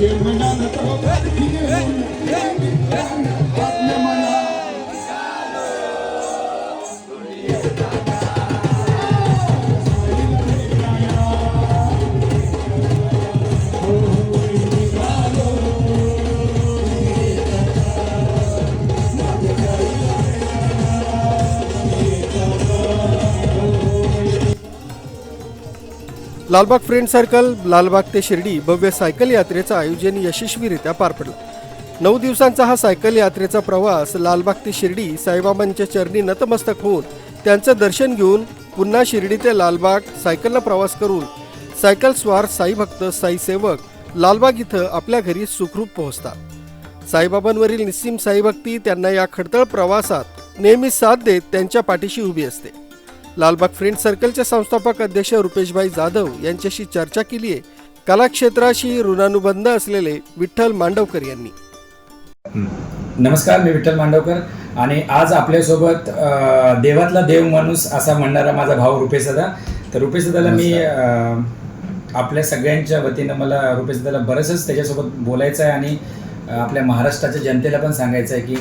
Yemana na tava perdido Lalbaug friend circle Lalbaug ते शिर्डी भव्य cycle यात्रेचं आयोजन यशस्वीरित्या पार पडलं. नऊ दिवसांचा हा सायकल यात्रेचा प्रवास लालबाग ते शिर्डी साईबाबांच्या चरणी नतमस्तक होऊन त्यांचं दर्शन घेऊन पुन्हा शिर्डी ते लालबाग सायकलला प्रवास करून सायकल स्वार साई भक्त साई सेवक लालबाग इथं आपल्या घरी सुखरूप पोहोचतात. साईबाबांवरील निस्सीम साईभक्ती त्यांना या खडतळ प्रवासात नेहमी साथ देत त्यांच्या पाठीशी उभी असते. लालबाग फ्रेंड सर्कलचे संस्थापक अध्यक्ष रुपेशभाई जाधव यांच्याशी चर्चा केली आहे. कलाक्षेत्राशी ऋणानुबंध असलेले विठ्ठल मांडवकर यांनी. नमस्कार मी विठ्ठल मांडवकर. आणि आज आपल्यासोबत देवातला देव माणूस असा म्हणणारा माझा भाऊ रुपेश दादा. तर रुपेश दादाला मी आपल्या सगळ्यांच्या वतीनं मला रुपेश दादाला बरंचच त्याच्यासोबत बोलायचं आहे आणि आपल्या महाराष्ट्राच्या जनतेला पण सांगायचं आहे की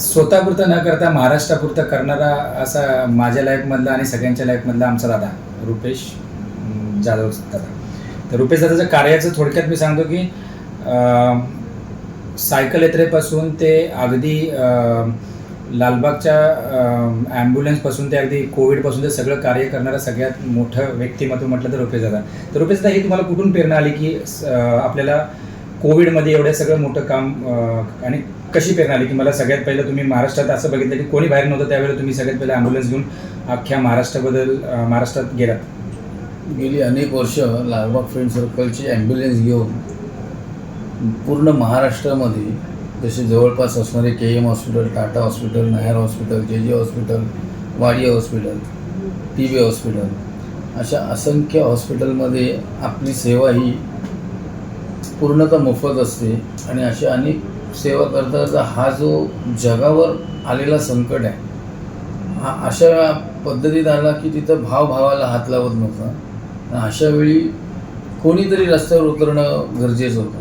स्वतःपुरतं न करता महाराष्ट्रापुरतं करणारा असा माझ्या लाईफमधला आणि सगळ्यांच्या लाईफमधला आमचा दादा रुपेश जाधव दादा. तर रुपेश दादाच्या कार्याचं थोडक्यात मी सांगतो की सायकल यात्रेपासून ते अगदी लालबागच्या ॲम्ब्युलन्सपासून ते अगदी कोविडपासून ते सगळं कार्य करणारं सगळ्यात मोठं व्यक्तिमत्व म्हटलं तर रुपेश दादा. तर रुपेश दादा ही तुम्हाला कुठून प्रेरणा आली की आपल्याला कोविडमध्ये एवढं सगळं मोठं काम आणि कशी प्रेरणा आली? की मला सगळ्यात पहिलं तुम्ही महाराष्ट्रात असं बघितलं की कोणी बाहेर नव्हतं त्यावेळेला तुम्ही सगळ्यात पहिलं ॲम्ब्युलन्स घेऊन अख्ख्या महाराष्ट्राबद्दल महाराष्ट्रात गेलात. गेली अनेक वर्ष लालबाग फ्रेंड सर्कलची ॲम्ब्युलन्स घेऊन पूर्ण महाराष्ट्रामध्ये जसे जवळपास असणारे K M hospital Tata hospital Nair hospital J J hospital Wadia hospital T B hospital अशा असंख्य हॉस्पिटलमध्ये आपली सेवा ही पूर्णतः मोफत असते आणि अशा अनेक सेवा करता करता हा जो जगावर आलेला संकट आहे हा अशा पद्धतीत आला की तिथं भाव भावाला हात लावत नव्हता. अशा वेळी कोणीतरी रस्त्यावर उतरणं गरजेचं होतं.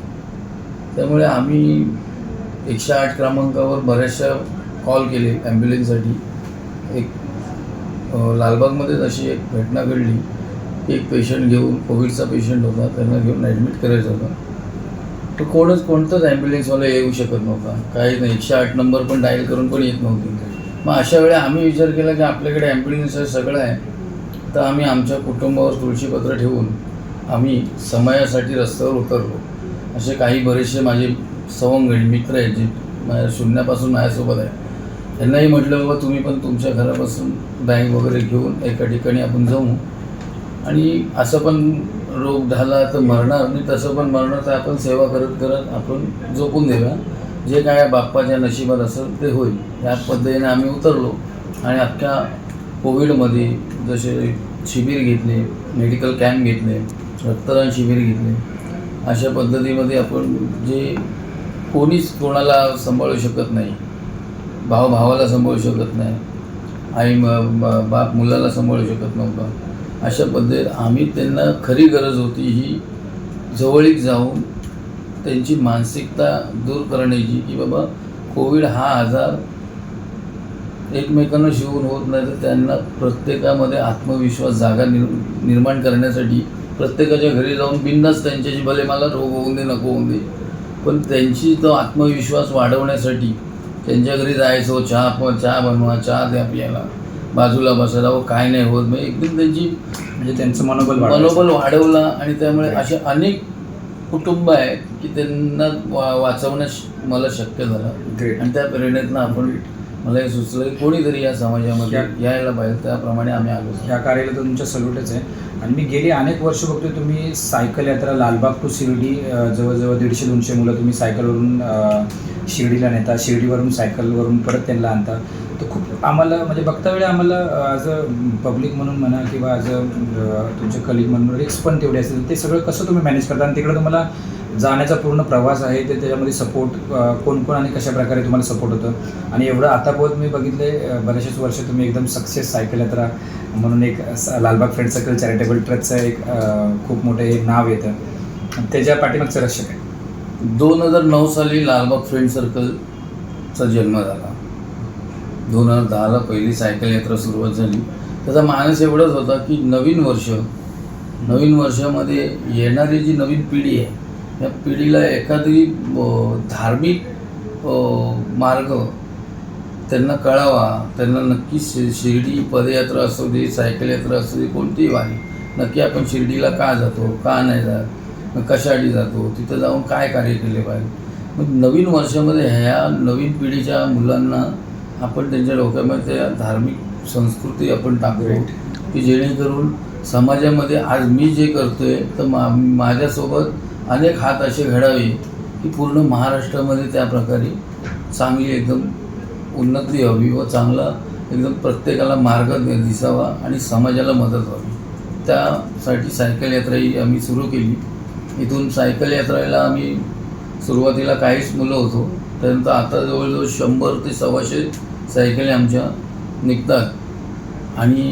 त्यामुळे आम्ही एकशे आठ क्रमांकावर बऱ्याचशा कॉल केले ॲम्ब्युलन्ससाठी. एक लालबागमध्येच अशी एक घटना घडली एक पेशंट घेऊन कोविडचा पेशंट होता त्यांना घेऊन ॲडमिट करायचं होतं. तर कोणच कोणतंच ॲम्ब्युलन्सवाला येऊ शकत नव्हता. काही नाही एकशे आठ नंबर पण डायल करून पण येत नव्हती. मग अशा वेळी आम्ही विचार केला की आपल्याकडे ॲम्ब्युलन्स सगळं आहे. तर आम्ही आमच्या कुटुंबावर तुळशीपत्र ठेवून आम्ही समयासाठी रस्त्यावर उतरलो. असे काही बरेचसे माझे सवंगडी मित्र आहेत जे माझ्या शून्यापासून माझ्यासोबत आहे त्यांनाही म्हटलं बाबा तुम्ही पण तुमच्या घरापासून बँक वगैरे घेऊन एका ठिकाणी आपण जाऊ. आणि असं पण रोग झाला तर मरणार. नाही तसं पण मरणार तर आपण सेवा करत करत आपण झोपून देऊया जे काय बाप्पाच्या नशिबात असेल ते होईल. या पद्धतीने आम्ही उतरलो. आणि अख्ख्या कोविडमध्ये जसे शिबिर घेतले मेडिकल कॅम्प घेतले रक्तदान शिबिर घेतले अशा पद्धतीमध्ये आपण जे कोणीच कोणाला सांभाळू शकत नाही भाव भावाला सांभाळू शकत नाही आई म- बाप मुलाला सांभाळू शकत नव्हता अशा पद्धतीत आम्ही त्यांना खरी गरज होती ही जवळीक जाऊन त्यांची मानसिकता दूर करण्याची की बाबा कोविड हा आजार एकमेकांना शिवून होत नाही तर त्यांना प्रत्येकामध्ये आत्मविश्वास जागा निर निर्माण करण्यासाठी प्रत्येकाच्या घरी जाऊन बिंदास त्यांच्याशी भले मला रोग होऊन दे नको होऊन दे. पण त्यांची तो आत्मविश्वास वाढवण्यासाठी त्यांच्या घरी जायचो चहा प चहा बनवा चहा द्या प्यायला बाजूला बसायला व काय नाही होत. मग एकदम त्यांची म्हणजे त्यांचं मनोबल. मनोबल वाढवला आणि त्यामुळे असे अनेक कुटुंब आहेत की त्यांना वा वाचवण्यास मला शक्य झालं. आणि त्या प्रेरणेतनं आपण मला हे सुचलं की कोणीतरी या समाजामध्ये या- यायला पाहिजे त्याप्रमाणे आम्ही आलो. ह्या कार्याला तर तुमच्या सल्यूटच आहे. आणि मी गेली अनेक वर्ष बघतोय तुम्ही सायकल यात्रा लालबाग टू शिर्डी जवळजवळ दीडशे दोनशे मुलं तुम्ही सायकलवरून शिर्डीला नेता शिर्डीवरून सायकलवरून परत त्यांना आणता. आम्हाला म्हणजे बघता वेळी आम्हाला ॲज अ पब्लिक म्हणून म्हणा किंवा ॲज अ तुमचे कलिग म्हणून रिक्स पण तेवढे असतील. ते सगळं कसं तुम्ही मॅनेज करता? आणि तिकडे तुम्हाला जाण्याचा पूर्ण प्रवास आहे ते त्याच्यामध्ये सपोर्ट कोण कोण आणि कशा प्रकारे तुम्हाला सपोर्ट होतं? आणि एवढं आतापर्यंत मी बघितले अ, वर्ष तुम्ही एकदम सक्सेस सायकल यात्रा म्हणून एक लालबाग फ्रेंड सर्कल चॅरिटेबल ट्रस्टचं एक खूप मोठं हे नाव येतं. त्याच्या पाठीमागचं रक्षक आहे दोन हजार नऊ साली लालबाग फ्रेंड सर्कलचा जन्म झाला. दोन हजार दहाला पहिली सायकल यात्रा सुरुवात झाली. त्याचा मानस एवढाच होता की नवीन वर्ष नवीन वर्षामध्ये येणारी जी नवीन पिढी आहे या पिढीला एखादी धार्मिक मार्ग त्यांना कळावा त्यांना नक्की शि शिर्डी पदयात्रा असू दे सायकल यात्रा असू दे कोणतीही वारी नक्की आपण शिर्डीला का जातो का नाही जात कशासाठी जातो तिथं जाऊन काय कार्य केले पाहिजे? मग नवीन वर्षामध्ये ह्या नवीन पिढीच्या मुलांना आपण त्यांच्या डोक्यामध्ये त्या धार्मिक संस्कृती आपण टाकतो की जेणेकरून समाजामध्ये आज मी जे करतोय तर मा माझ्यासोबत अनेक हात असे घडावे की पूर्ण महाराष्ट्रामध्ये त्या प्रकारे चांगली एकदम उन्नती हवी व चांगला एकदम प्रत्येकाला मार्ग दिसावा आणि समाजाला मदत व्हावी. त्यासाठी सायकल यात्रा ही आम्ही सुरू केली. इथून सायकल यात्रेला आम्ही सुरुवातीला काहीच मुलं होतो त्यानंतर आता जवळजवळ शंभर ते सव्वाशे सायकली आमच्या निघतात. आणि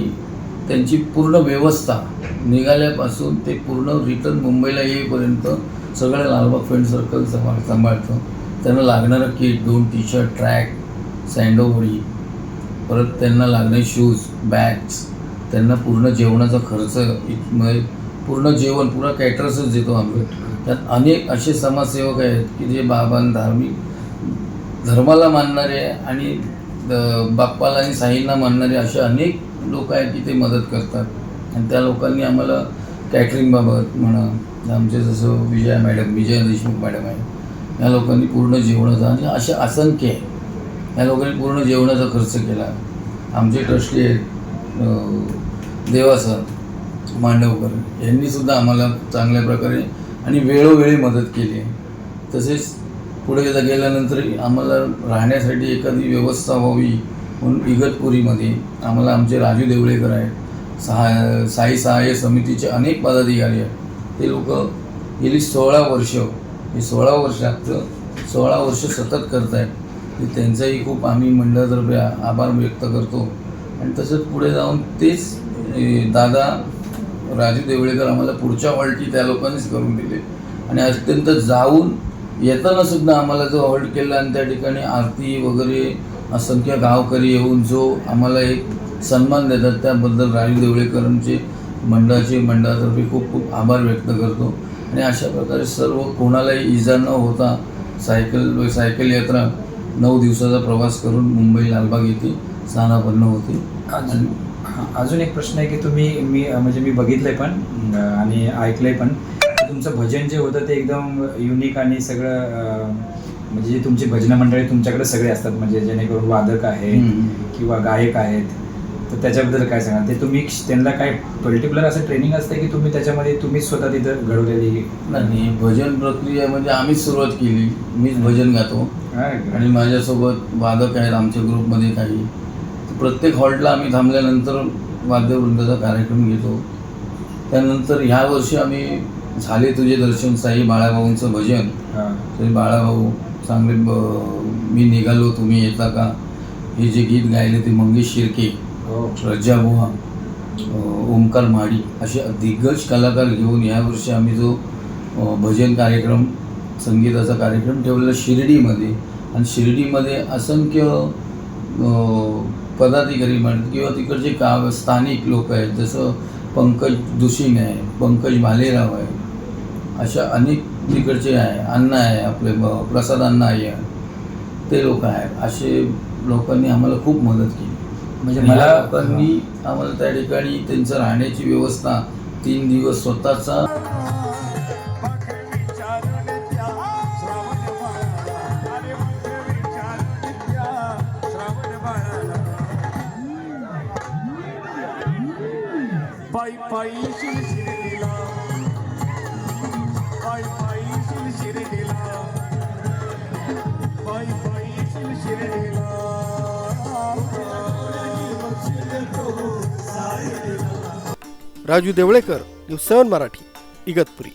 त्यांची पूर्ण व्यवस्था निघाल्यापासून ते पूर्ण रिटर्न मुंबईला येईपर्यंत सगळं लालबाग फ्रेंड सर्कल सांभाळ सांभाळतं. त्यांना लागणारं किट दोन टी शर्ट ट्रॅक सँडोवडी परत त्यांना लागणारे शूज बॅग्स त्यांना पूर्ण जेवणाचा खर्च म्हणजे पूर्ण जेवण पूर्ण कॅटरसच देतो आम्ही. त्यात अनेक असे समाजसेवक आहेत की जे बाबां धार्मिक धर्माला मानणारे आणि बाप्पाला आणि साईंना मानणारे असे अनेक लोक आहेत की ते मदत करतात. आणि त्या लोकांनी आम्हाला कॅटरिंगबाबत म्हणा आमचे जसं विजया मॅडम विजया देशमुख मॅडम आहे या लोकांनी पूर्ण जेवणाचा आणि असे असंख्य आहे या लोकांनी पूर्ण जेवणाचा खर्च केला. आमचे ट्रस्टी आहेत देवासर मांडवकर यांनीसुद्धा आम्हाला चांगल्या प्रकारे आणि वेळोवेळी मदत केली आहे. तसेच पुढे जा- गेल्यानंतर आम्हाला राहण्यासाठी एखादी व्यवस्था व्हावी म्हणून इगतपुरीमध्ये आम्हाला आमचे राजू देवळेकर आहेत सहा साई सहाय्य समितीचे अनेक पदाधिकारी आहेत. ते लोक गेली सोळा वर्ष हे सोळा वर्षात सोळा वर्ष सतत करत आहेत ते त्यांचाही खूप आम्ही मंडळातर्फे आभार व्यक्त करतो. आणि तसंच पुढे जाऊन तेच दादा राजू देवळेकर आम्हाला पुढच्या वाल्टी त्या लोकांनीच करून दिले. आणि अत्यंत जाऊन येताना सुद्धा आम्हाला जो हॉल्ट केला आणि त्या ठिकाणी आरती वगैरे असंख्य गावकरी येऊन जो आम्हाला एक सन्मान देतात त्याबद्दल राजू देवळेकरांचे मंडळाचे मंडळातर्फे खूप खूप आभार व्यक्त करतो. आणि अशा प्रकारे सर्व कोणालाही इजा न होता सायकल सायकल यात्रा नऊ दिवसाचा प्रवास करून मुंबई लालबाग येथे स्थानापन्न होते. अजून अजून एक प्रश्न आहे की तुम्ही मी म्हणजे मी बघितलं आहे पण आणि ऐकलं आहे पण तुमचं भजन जे होतं ते एकदम युनिक आणि सगळं म्हणजे जे तुमची भजन मंडळी तुमच्याकडे सगळे असतात म्हणजे जेणेकरून वादक आहेत. किंवा गायक आहेत तर त्याच्याबद्दल काय सांगा ते तुम्ही त्यांना काय पर्टिक्युलर असं ट्रेनिंग असतं की तुम्ही त्याच्यामध्ये तुम्हीच स्वतः तिथं घडवलेली? नाही भजन प्रक्रिया म्हणजे आम्हीच सुरुवात केली. मीच भजन गातो. आणि माझ्यासोबत वादक आहेत आमच्या ग्रुपमध्ये काही. प्रत्येक हॉल्टला आम्ही थांबल्यानंतर वाद्यवृंदाचा कार्यक्रम घेतो. त्यानंतर ह्या वर्षी आम्ही झाले तुझे दर्शन साई बाळाभाऊंचं भजन. हां. ते बाळाभाऊ चांगले ब- मी निघालो तुम्ही येता का? हे जे गीत गायले ते मंगेश शिर्के हो रजा बुवा अ, ओमकार महाडी असे दिग्गज कलाकार घेऊन यावर्षी आम्ही जो भजन कार्यक्रम संगीताचा कार्यक्रम ठेवलेला शिर्डीमध्ये आणि शिर्डीमध्ये असंख्य पदाधिकारी म्हणतात किंवा तिकडचे का स्थानिक लोक आहेत जसं पंकज दुशिंग आहे पंकज भालेराव आहे अशा अनेक तिकडचे आहे अण्णा आहे आपले प्रसाद अण्णा आहे. ते लोक आहेत. असे लोकांनी आम्हाला खूप मदत केली. म्हणजे मला लोकांनी आम्हाला त्या ठिकाणी त्यांचं राहण्याची व्यवस्था तीन दिवस स्वतःचा पायी पायी राजू देवळेकर न्यूज सेवन मराठी इगतपुरी.